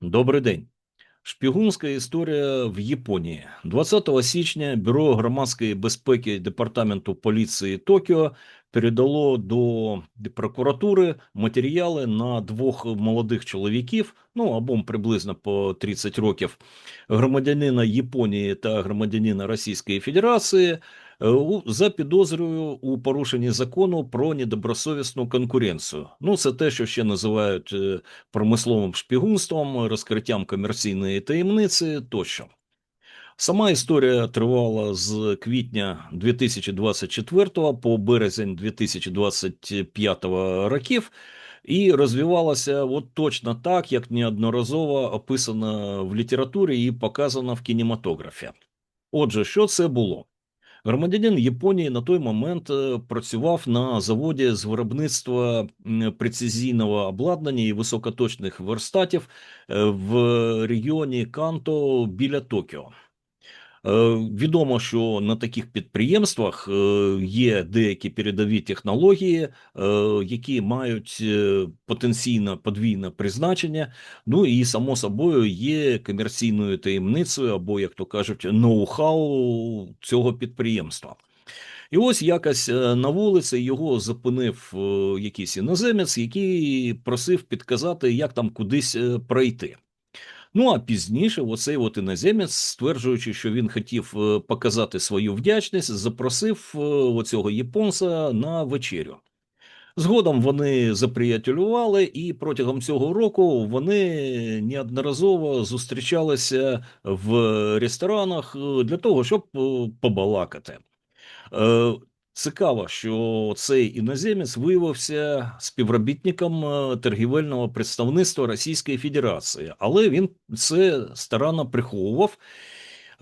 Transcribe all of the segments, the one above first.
Добрий день. Шпігунська історія в Японії. 20 січня Бюро громадської безпеки Департаменту поліції Токіо передало до прокуратури матеріали на двох молодих чоловіків, ну або приблизно по 30 років, громадянина Японії та громадянина Російської Федерації за підозрою у порушенні закону про недобросовісну конкуренцію. Ну, це те, що ще називають е, промисловим шпігунством, розкриттям комерційної таємниці тощо. Сама історія тривала з квітня 2024 по березень 2025 років і розвивалася от точно так, як неодноразово описано в літературі і показано в кінематографі. Отже, що це було? Громадянин Японії на той момент е, працював на заводі з виробництва прецизійного обладнання і високоточних верстатів е, в регіоні Канто біля Токіо. Е, Відомо, що на таких підприємствах е, є деякі передові технології, е, які мають потенційно подвійне призначення. Ну і само собою є комерційною таємницею, або, як то кажуть, ноу-хау цього підприємства. І ось якось на вулиці його зупинив якийсь іноземець, який просив підказати, як там кудись пройти. Ну а пізніше, оцей от іноземець, стверджуючи, що він хотів е, показати свою вдячність, запросив е, оцього японця на вечерю. Згодом вони заприятелювали, і протягом цього року вони неодноразово зустрічалися в ресторанах е, для того, щоб побалакати. Цікаво, що цей іноземець виявився співробітником е, торгівельного представництва Російської Федерації, але він це старанно приховував.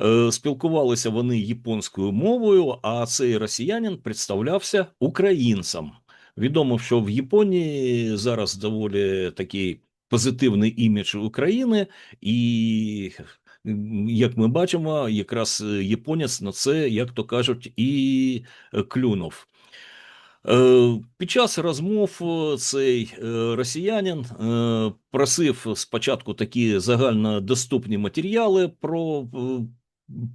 Е, Спілкувалися вони японською мовою, а цей росіянин представлявся українцем. Відомо, що в Японії зараз доволі такий позитивний імідж України, і як ми бачимо, якраз е, японець на це, як то кажуть, і е, клюнув. Е, Під час розмов цей росіянин просив спочатку такі загальнодоступні матеріали про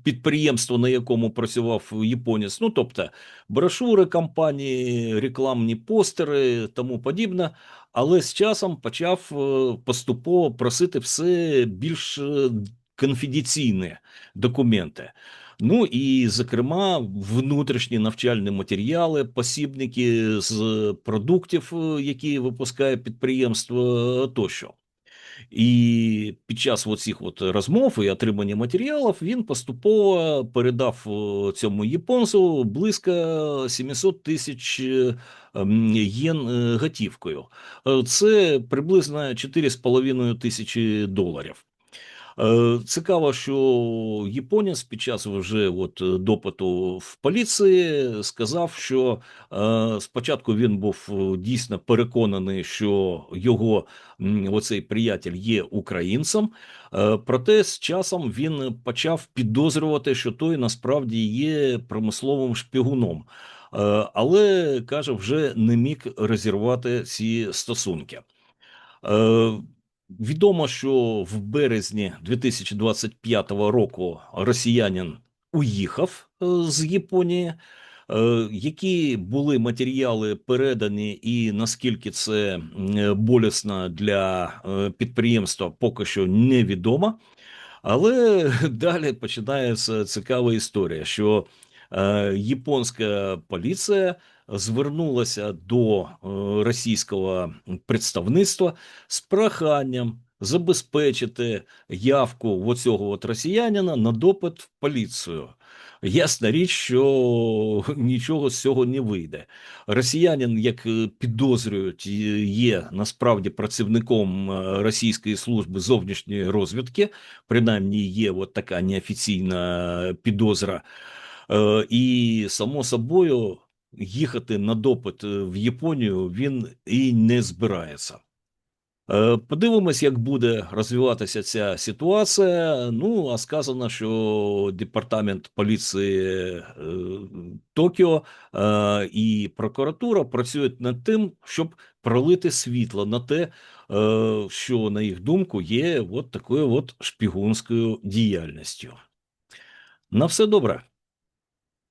підприємство, на якому працював японець, ну тобто брошури компанії, рекламні постери, тому подібне. Але з часом почав поступово просити все більш конфіденційні документи. Ну і, зокрема, внутрішні навчальні матеріали, посібники з продуктів, е, які випускає підприємство тощо. І під час оцих от розмов і отримання матеріалів він поступово передав е, цьому японцю близько 700 тисяч е, єн е, готівкою. Е, Це приблизно 4,5 тисячі доларів. Е, Цікаво, що японець під час вже от е, допиту в поліції сказав, що е, спочатку він був е, дійсно переконаний, що його оцей приятель є українцем. е, Проте з часом він почав підозрювати, що той насправді є промисловим шпигуном. Е, Але каже, вже не міг розірвати ці стосунки. Відомо, що в березні 2025 року росіянин уїхав е, з Японії. Е, Які були матеріали передані, і наскільки це е, болісно для підприємства, поки що невідомо. Але далі починається цікава історія, що японська поліція звернулася до е, російського представництва з проханням забезпечити явку оцього от росіянина на допит в поліцію. Ясна річ, що нічого з цього не вийде. Росіянин, як е, підозрюють, є- є насправді працівником е, Російської служби зовнішньої розвідки, принаймні є от така неофіційна підозра. Е, І само собою їхати на допит е, в Японію він і не збирається. Е, Подивимось, як буде розвиватися ця ситуація. Ну, а сказано, що департамент поліції е, Токіо і прокуратура працюють над тим, щоб пролити світло на те, що, на їх думку, є от такою от шпігунською діяльністю. На все добре.